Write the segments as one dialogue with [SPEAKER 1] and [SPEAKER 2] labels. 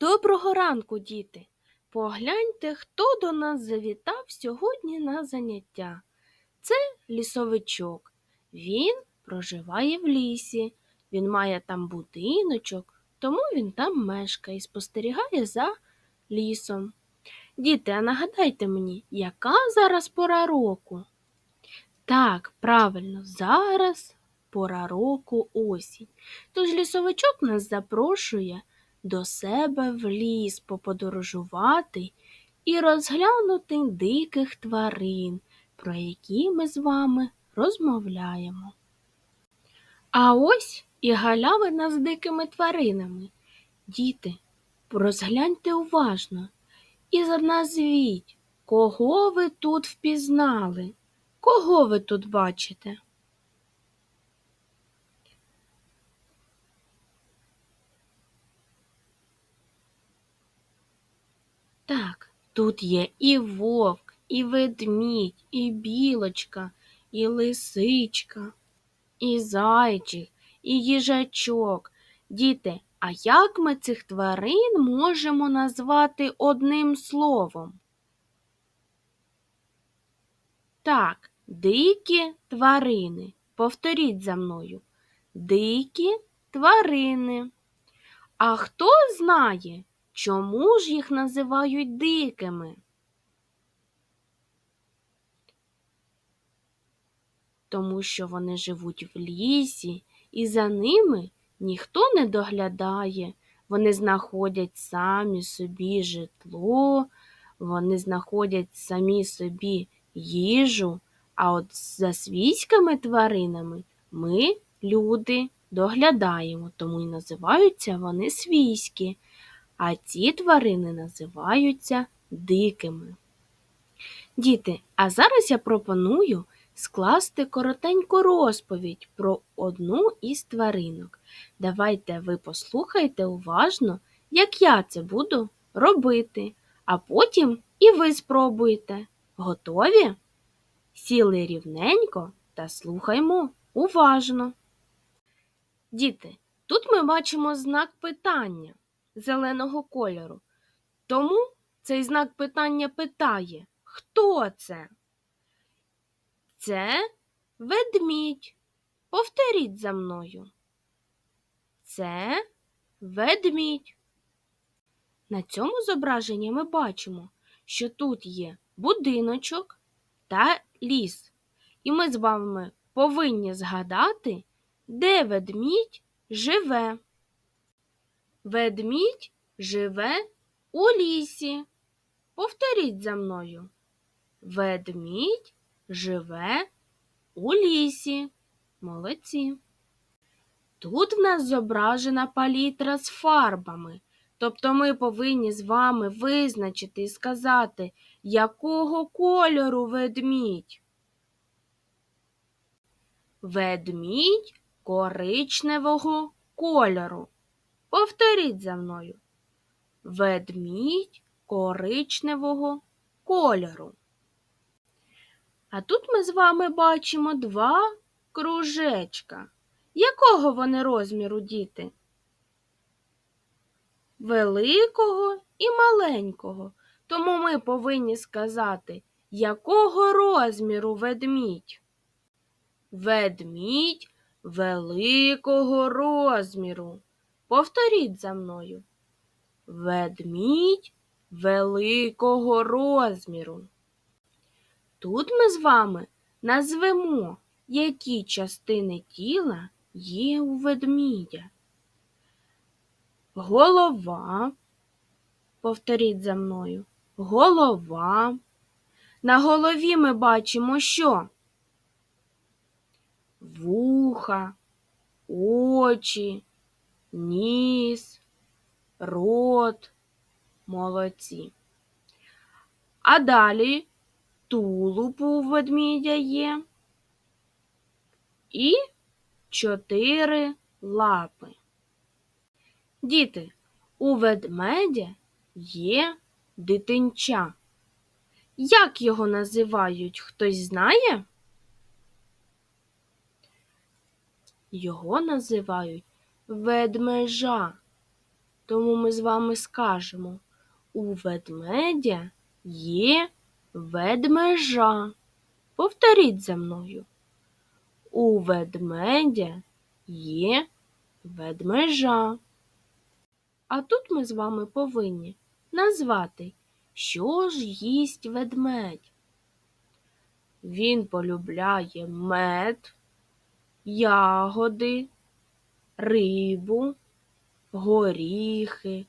[SPEAKER 1] Доброго ранку, діти! Погляньте, хто до нас завітав сьогодні на заняття. Це лісовичок. Він проживає в лісі. Він має там будиночок, тому він там мешкає і спостерігає за лісом. Діти, а нагадайте мені, яка зараз пора року? Так, правильно, зараз пора року осінь. Тож лісовичок нас запрошує до себе в ліс поподорожувати і розглянути диких тварин, про які ми з вами розмовляємо. А ось і галявина з дикими тваринами. Діти, розгляньте уважно і назвіть, кого ви тут впізнали, кого ви тут бачите. Так, тут є і вовк, і ведмідь, і білочка, і лисичка, і зайчик, і їжачок. Діти, а як ми цих тварин можемо назвати одним словом? Так, дикі тварини. Повторіть за мною. Дикі тварини. А хто знає, чому ж їх називають дикими? Тому що вони живуть в лісі, і за ними ніхто не доглядає. Вони знаходять самі собі житло, вони знаходять самі собі їжу, а от за свійськими тваринами ми, люди, доглядаємо, тому й називаються вони свійські, а ці тварини називаються дикими. Діти, а зараз я пропоную скласти коротеньку розповідь про одну із тваринок. Давайте ви послухайте уважно, як я це буду робити, а потім і ви спробуйте. Готові? Сіли рівненько та слухаймо уважно. Діти, тут ми бачимо знак питання зеленого кольору. Тому цей знак питання питає, хто це? Це ведмідь. Повторіть за мною. Це ведмідь. На цьому зображенні ми бачимо, що тут є будиночок та ліс. І ми з вами повинні згадати, де ведмідь живе. Ведмідь живе у лісі. Повторіть за мною. Ведмідь живе у лісі. Молодці. Тут в нас зображена палітра з фарбами. Тобто ми повинні з вами визначити і сказати, якого кольору ведмідь. Ведмідь коричневого кольору. Повторіть за мною. Ведмідь коричневого кольору. А тут ми з вами бачимо два кружечка. Якого вони розміру, діти? Великого і маленького. Тому ми повинні сказати, якого розміру ведмідь? Ведмідь великого розміру. Повторіть за мною. Ведмідь великого розміру. Тут ми з вами назвемо, які частини тіла є у ведмідя. Голова, повторіть за мною, голова. На голові ми бачимо що? Вуха, очі, ніс, рот, молодці. А далі тулуб у ведмідя є і чотири лапи. Діти, у ведмедя є дитинча. Як його називають, хтось знає? Його називають ведмежа, Тому ми з вами скажемо у ведмедя є ведмежа. Повторіть за мною. У ведмедя є ведмежа. А тут ми з вами повинні назвати, що ж їсть ведмедь. Він полюбляє мед, ягоди, рибу, горіхи,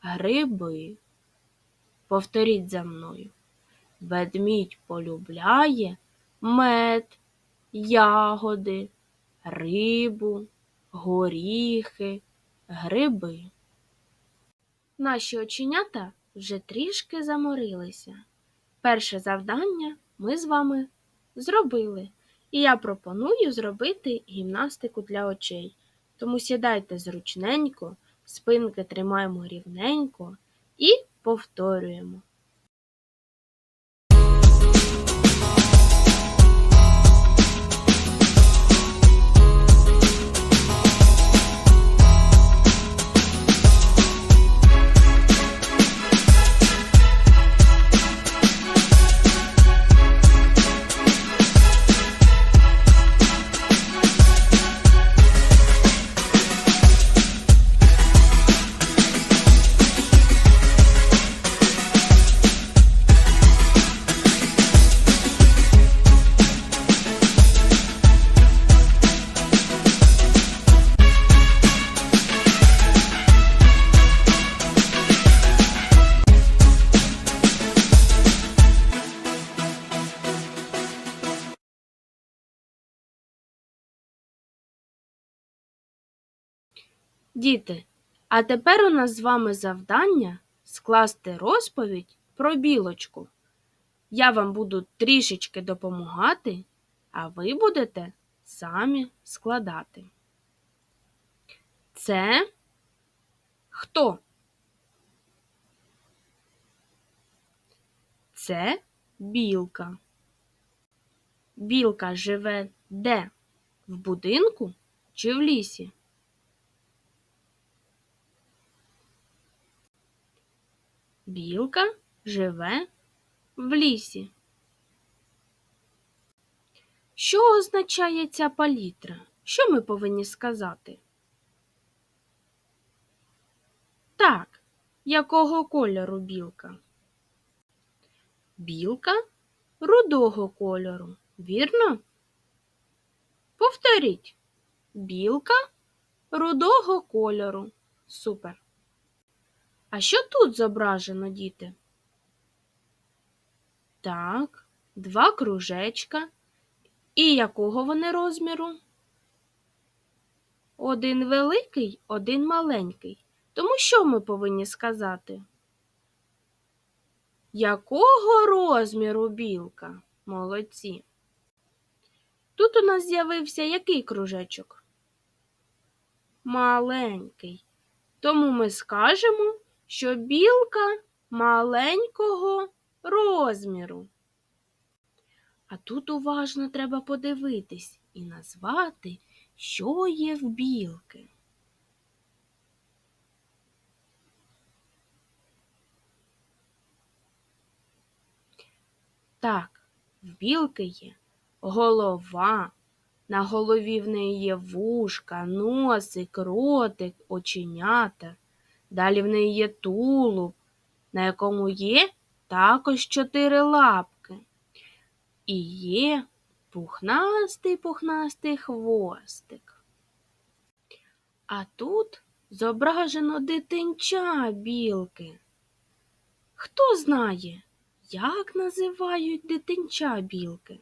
[SPEAKER 1] гриби. Повторіть за мною. Ведмідь полюбляє мед, ягоди, рибу, горіхи, гриби. Наші оченята вже трішки заморилися. Перше завдання ми з вами зробили, і я пропоную зробити гімнастику для очей. Тому сідайте зручненько, спинки тримаємо рівненько і повторюємо. Діти, а тепер у нас з вами завдання скласти розповідь про білочку. Я вам буду трішечки допомагати, а ви будете самі складати. Це хто? Це білка. Білка живе де? В будинку чи в лісі? Білка живе в лісі. Що означає ця палітра? Що ми повинні сказати? Так, якого кольору білка? Білка рудого кольору, вірно? Повторіть. Білка рудого кольору. Супер. А що тут зображено, діти? Так, два кружечка. І якого вони розміру? Один великий, один маленький. Тому що ми повинні сказати? Якого розміру білка? Молодці. Тут у нас з'явився який кружечок? Маленький. Тому ми скажемо, що білка маленького розміру. А тут уважно треба подивитись і назвати, що є в білки. Так, в білки є голова, на голові в неї є вушка, носик, ротик, оченята. Далі в неї є тулуб, на якому є також чотири лапки. І є пухнастий пухнастий хвостик. А тут зображено дитинча білки. Хто знає, як називають дитинча білки?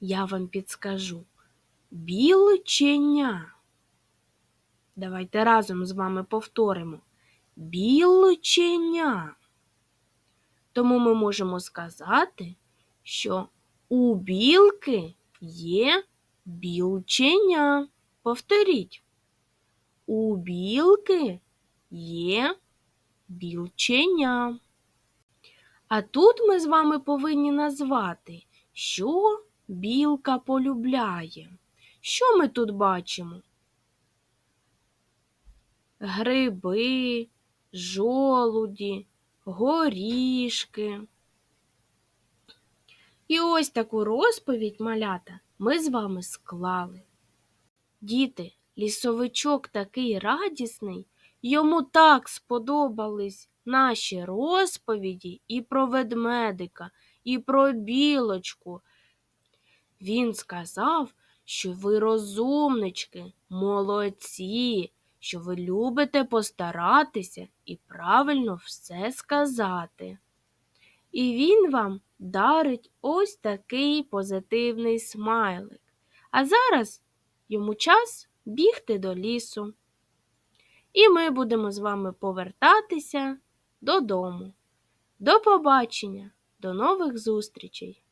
[SPEAKER 1] Я вам підскажу білченя. Давайте разом з вами повторимо білченя. Тому ми можемо сказати, що у білки є білченя. Повторіть. У білки є білченя. А тут ми з вами повинні назвати, що білка полюбляє. Що ми тут бачимо? Гриби, жолуді, горішки. І ось таку розповідь малята ми з вами склали. Діти, лісовичок такий радісний, йому так сподобались наші розповіді і про ведмедика, і про білочку. Він сказав, що ви розумнички, молодці, що ви любите постаратися і правильно все сказати. І він вам дарить ось такий позитивний смайлик. А зараз йому час бігти до лісу. І ми будемо з вами повертатися додому. До побачення, до нових зустрічей!